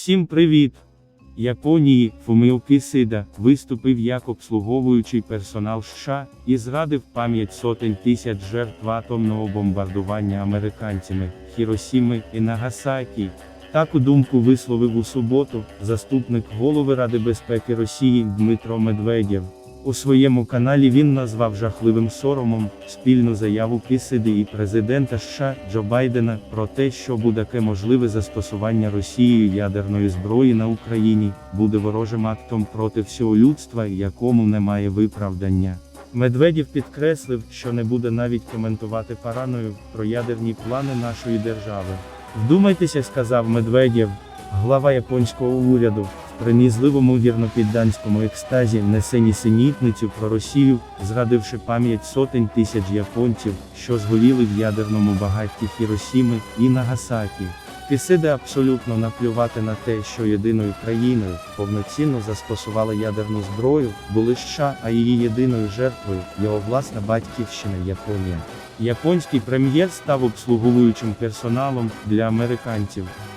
Всім привіт! Японії Фуміо Кисида виступив як обслуговуючий персонал США і зрадив пам'ять сотень тисяч жертв атомного бомбардування американцями Хіросіми і Нагасакі. Таку думку висловив у суботу заступник голови Ради безпеки Росії Дмитро Медведєв. У своєму каналі він назвав жахливим соромом спільну заяву Кисиди і президента США Джо Байдена про те, що будь-яке можливе застосування Росією ядерної зброї на Україні буде ворожим актом проти всього людства, якому немає виправдання. Медведєв підкреслив, що не буде навіть коментувати параною про ядерні плани нашої держави. Вдумайтеся, сказав Медведєв, глава японського уряду, в принизливому вірнопідданському екстазі несе нісенітницю про Росію, згадавши пам'ять сотень тисяч японців, що згоріли в ядерному багатті Хіросіми і Нагасакі. Кисиде абсолютно наплювати на те, що єдиною країною, повноцінно застосувала ядерну зброю, були США, а її єдиною жертвою його власна батьківщина Японія. Японський прем'єр став обслуговуючим персоналом для американців.